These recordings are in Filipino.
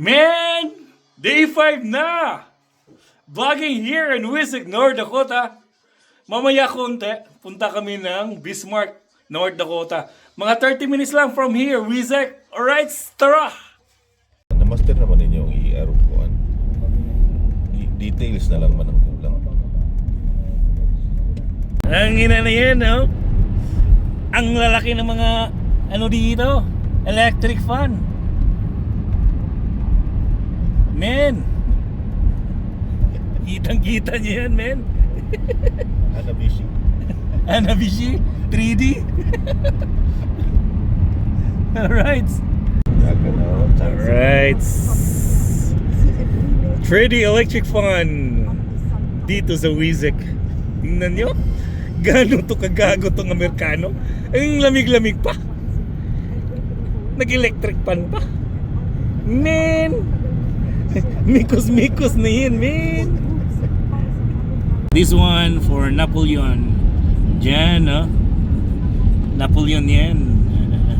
Man! Day 5 na! Vlogging here in Wisik, North Dakota. Mamaya konti, punta kami ng Bismarck, North Dakota. Mga 30 minutes lang from here, Wisik. Alright, tara! Na-master naman ninyo ang i-aeropuan. Details na lang man ang kulang. Ang ina na yan, no? Ang lalaki ng mga, ano dito, electric fan. Men! Kitang-kita niyo yan, men. Hanabishi. Hanabishi 3D. Alright. Alright. 3D electric fan dito sa Wizek. Tingnan nyo. Gano'n to kagago tong Amerikano. Ang lamig-lamig pa. Nag-electric fan pa. Man! Mikos-mikos na yan, man! This one for Napoleon. Diyan, no? Napoleon yan.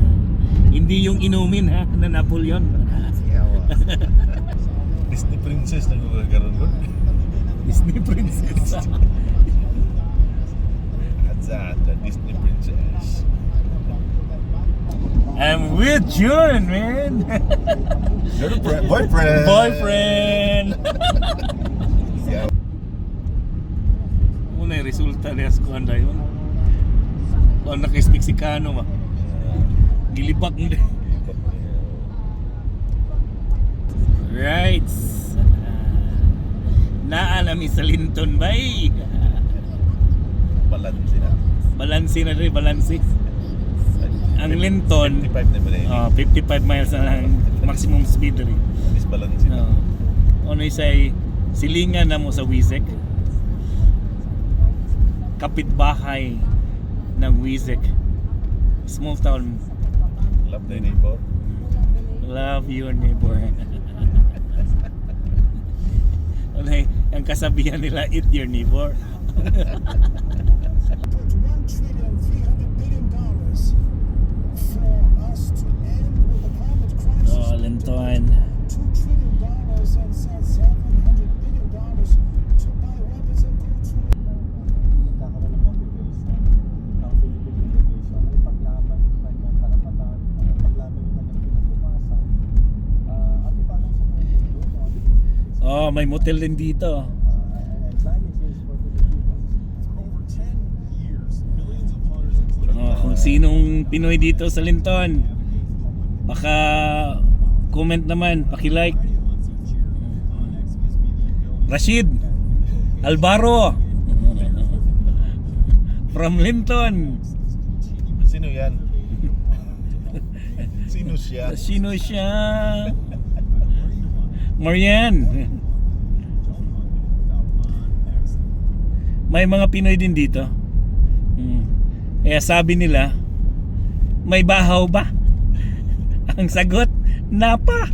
Hindi yung inumin, ha? Na Napoleon. Disney princess na gagawin ko. Disney princess. Azzata, Disney princess. I'm with June, man. Girlfriend, boyfriend. Boyfriend. Yeah. Muna yung resulta niya sa kuhanda yun. O nakis Mexicano ma. Gilibak mo din. Right. Naa nami sa Linton bay. Balan sila. Balansi na rin, balansi. Ang Linton, 55 na ba oh, 55 miles na lang maximum speed rin. Alis balan sila. No. Ano isa'y silingan na mo sa Wizek. Kapitbahay ng Wizek. Small town. Love thy neighbor. Love your neighbor. ano ang kasabihan nila, eat your neighbor. ten years. Millions of hunters, including Oh, kung sinong Pinoy dito sa Linton. Baka comment naman, paki-like. Rashid Alvaro from Linton. Sino yan? Sino siya? Sino siya? Marian. May mga Pinoy din dito. Hmm. Kaya sabi nila, may bahaw ba? Ang sagot, napa.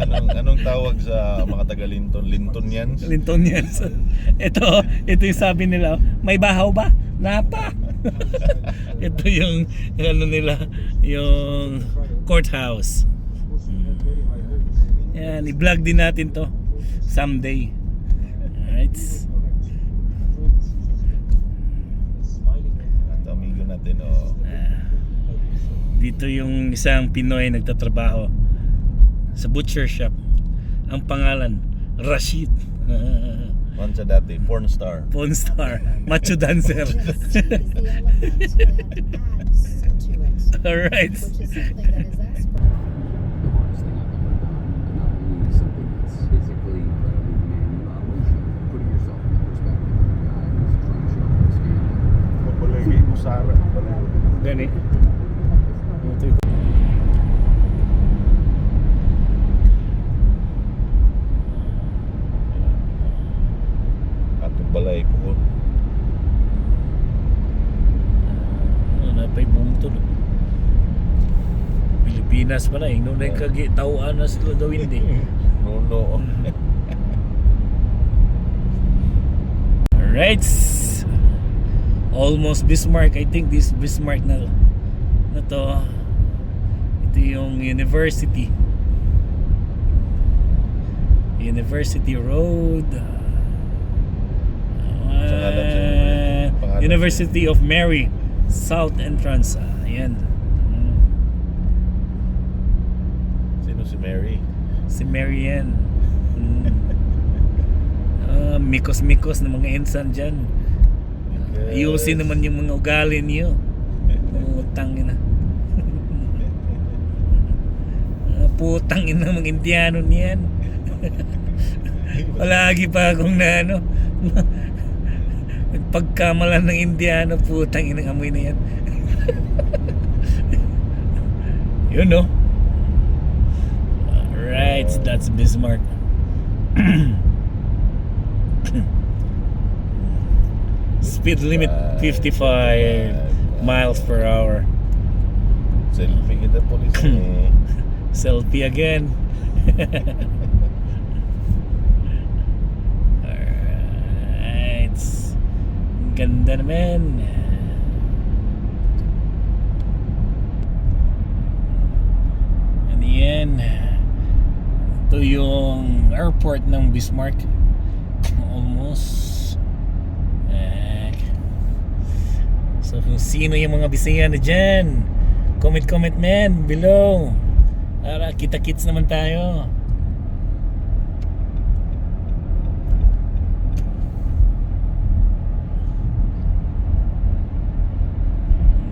Anong, anong tawag sa mga taga Linton? Lintonians? Lintonians. ito, ito yung sabi nila, may bahaw ba? Napa. ito yung, ano nila, yung courthouse. Yan, i-vlog din natin to someday. Alright. At amigo natin, oh. Dito yung isang Pinoy nagtatrabaho sa butcher shop. Ang pangalan, Rashid. One sa dati, porn star. Porn star, macho dancer. Alright. which Pilipinas pala eh. Nung nagkagi, tawaan na sila daw hindi. Nuno. Alright. Almost Bismarck. I think this Bismarck na na to. Ito yung university. University Road. Ah, pangalan University of Mary. South entrance. Ah, ayan. Mm. Sino si Mary? Si Mary yan. Mm. Ah, mikos-mikos ng mga insan dyan. Ayusin naman yung mga ugali niyo. Putang ina. Putang ina mga Indiano niyan. Palagi pa akong na ano. Pagkamalan ng Indiano, putang ina amoy na yan. Yun no. Alright, that's Bismarck. Speed limit 55 miles per hour. Selfie kita polis eh. Selfie again. Alright. Ganda naman. Ito yung airport ng Bismarck. Almost. Eh. So kung sino yung mga bisaya na dyan, comment comment man below. Para kita-kits naman tayo.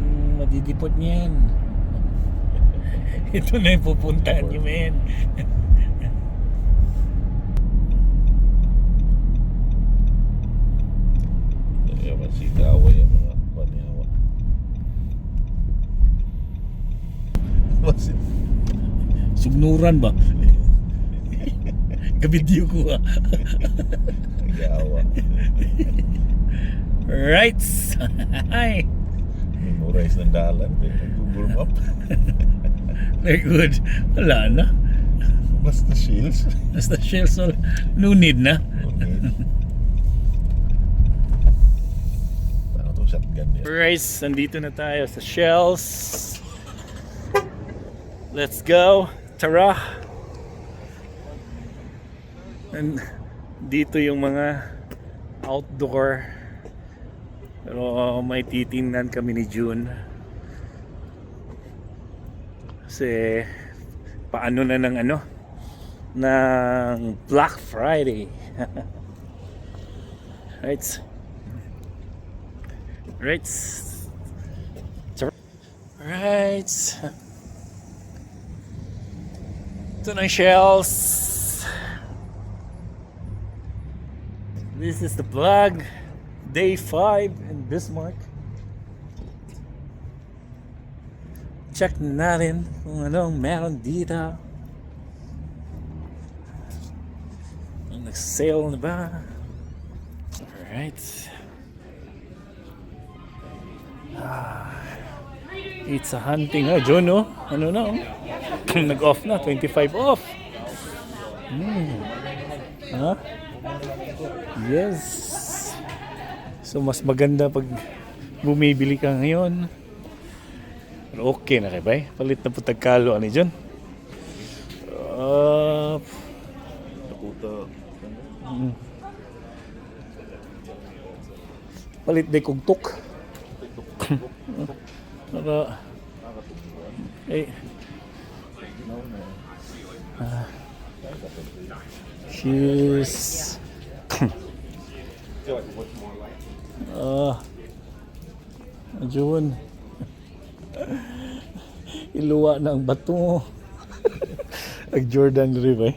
Hmm, Madidipot niyan. Ito na yung pupuntahan niyo, men. Kaya masitawa yung mga panyawa. Masit. Sugnuran ba? Kabidyo ko ah. Nag-aawa. Right. Hi. Memorize ng dalan. Google Map. Very good. Wala na. Basta shields. Basta all. No need na. Okay. Parang itong shotgun niya. Right, nandito na tayo sa shells. Let's go. Tara. And dito yung mga outdoor. Pero may titingnan kami ni June. Kasi paano na ng ano ng Black Friday. right. Right. Right. Ito na shells. This is the vlog. Day 5 in Bismarck. Check natin kung oh, anong meron dito. Ang nag-sale na ba? Alright. It's a hunting. Ah, John, no? Ano na, oh? Nag-off na. 25 off. Hmm. Ha? Yes. So, mas maganda pag bumibili ka ngayon. Pero okay na kay bay. Palit na po tagkalo. Ano John? Uh, Nakuta. palit day kong tuk. Naka... Eh... Ah. Shoes. Ah. June. Iluwa na ang bato. Ag Jordan River.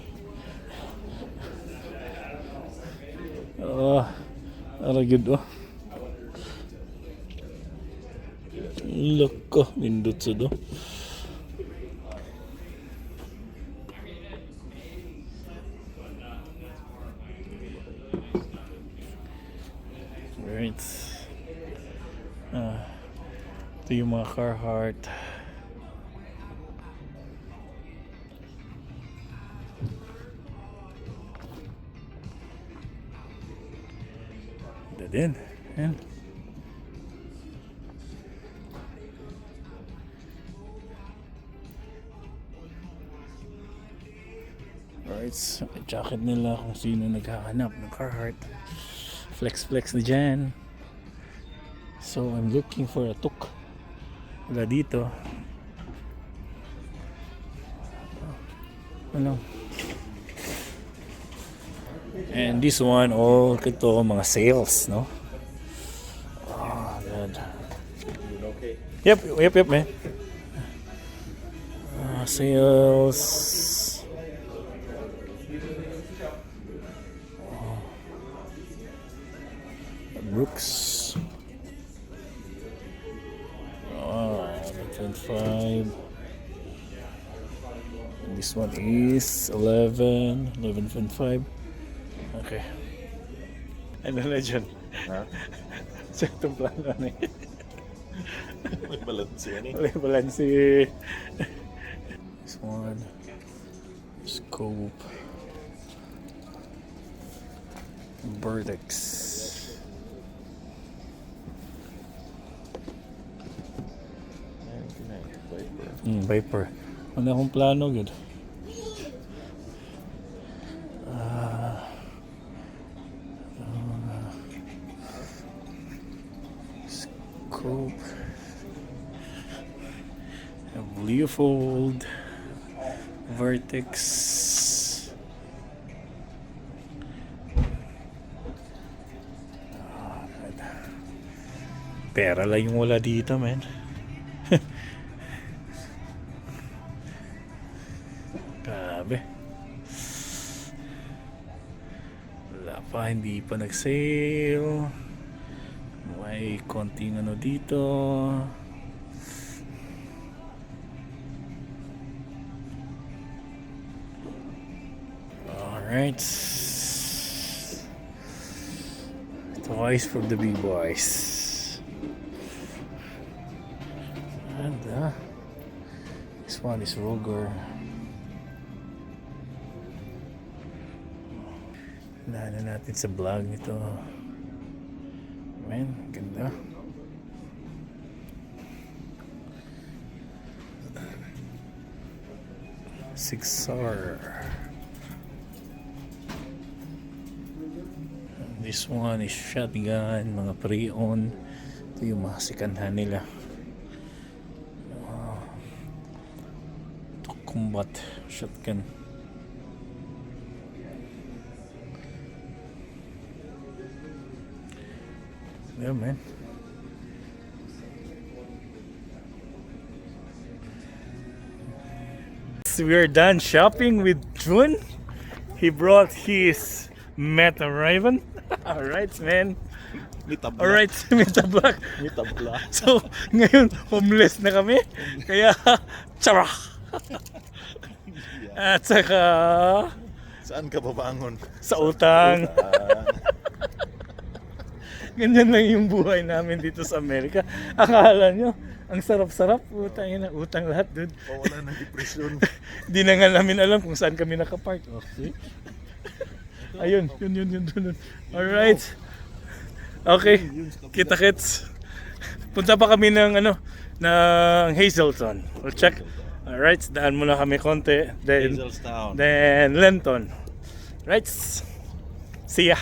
Ah. Ara gid oh. Lako, nindot sa do. Right. Ah, ito yung mga Carhartt. Alright, jacket nila kung sino naghahanap ng Carhartt. Flex flex na dyan. So I'm looking for a tuk. Wala dito. Ano? And this one, all ito, mga sales, no? Oh, God. Yep, yep, yep, man. Ah, sales. Brooks. Ah, 25. And this one is 11, 11.5. Okay. Ano na dyan? Ha? Sa itong plano na yun. May balance yan eh. Wala yung balansi. This one. Scope. Vertex. Hmm, Viper. Wala akong plano, good. Ah. Ah. scope. Leopold. Vertex. God. Pera lang yung wala dito, man. Grabe. Wala pa, hindi pa nag-sale. May konting ano dito. Alright. Twice from the big boys. And uh, this one is Roger. Nana natin sa vlog nito. Man, ganda. Six R. This one is shotgun, mga pre-owned. Ito yung mga sikanhan nila. Ito combat shotgun. Yeah, man. So we're done shopping with Jun. He brought his Meta Raven. Alright, man. May tabla. Alright, Meta Black. May tabla. So, ngayon, homeless na kami. Kaya, tsara! At saka, Saan ka babangon? sa utang. Ah, Ganyan lang yung buhay namin dito sa Amerika. Akala nyo, ang sarap-sarap. Utang yun, utang lahat, dude. Pawala ng depresyon. Di na nga namin alam kung saan kami nakapark. Okay. Ayun, yun, yun, yun, yun. Alright. Okay, kita kits. Punta pa kami ng ano, ng Hazelton. We'll check. Alright, daan muna kami konti. Then, Hazelstown. then Lenton. Right. See ya.